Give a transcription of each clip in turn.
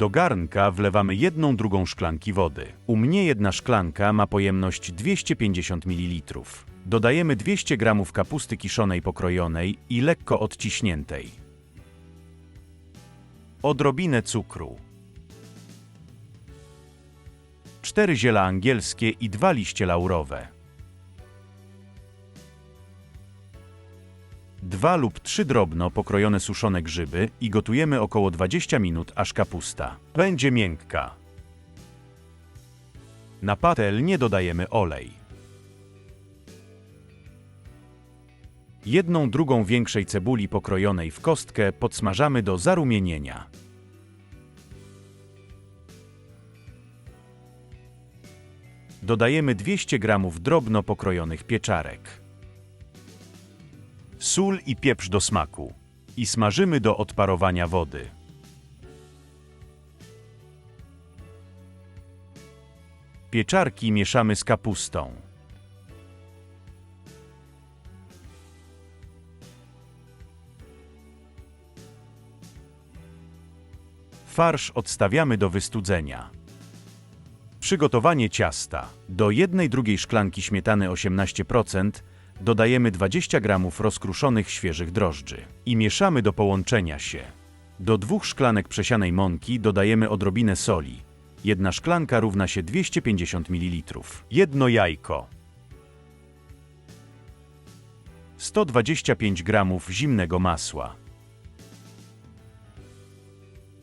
Do garnka wlewamy jedną drugą szklanki wody. U mnie jedna szklanka ma pojemność 250 ml. Dodajemy 200 g kapusty kiszonej pokrojonej i lekko odciśniętej. Odrobinę cukru. 4 ziela angielskie i 2 liście laurowe. 2 lub 3 drobno pokrojone suszone grzyby i gotujemy około 20 minut, aż kapusta będzie miękka. Na patelnię dodajemy olej. Jedną drugą większej cebuli pokrojonej w kostkę podsmażamy do zarumienienia. Dodajemy 200 g drobno pokrojonych pieczarek. Sól i pieprz do smaku. I smażymy do odparowania wody. Pieczarki mieszamy z kapustą. Farsz odstawiamy do wystudzenia. Przygotowanie ciasta. Do jednej drugiej szklanki śmietany 18% dodajemy 20 g rozkruszonych świeżych drożdży i mieszamy do połączenia się. Do dwóch szklanek przesianej mąki dodajemy odrobinę soli. Jedna szklanka równa się 250 ml. Jedno jajko. 125 g zimnego masła.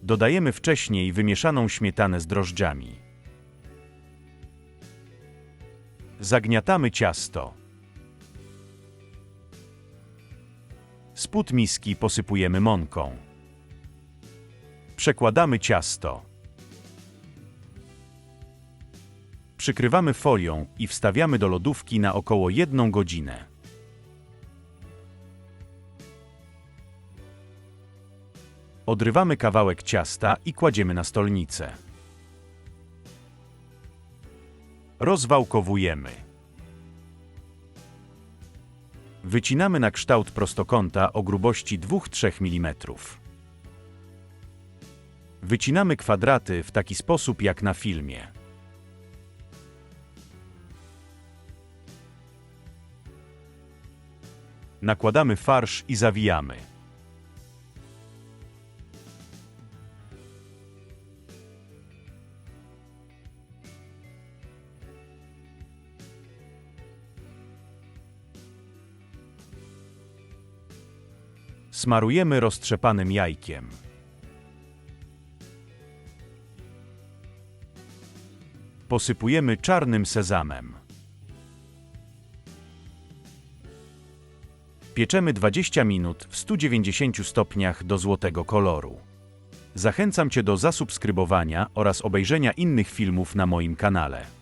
Dodajemy wcześniej wymieszaną śmietanę z drożdżami. Zagniatamy ciasto. Spód miski posypujemy mąką. Przekładamy ciasto. Przykrywamy folią i wstawiamy do lodówki na około 1 godzinę. Odrywamy kawałek ciasta i kładziemy na stolnicę. Rozwałkowujemy. Wycinamy na kształt prostokąta o grubości 2-3 mm. Wycinamy kwadraty w taki sposób jak na filmie. Nakładamy farsz i zawijamy. Smarujemy roztrzepanym jajkiem. Posypujemy czarnym sezamem. Pieczemy 20 minut w 190 stopniach do złotego koloru. Zachęcam Cię do zasubskrybowania oraz obejrzenia innych filmów na moim kanale.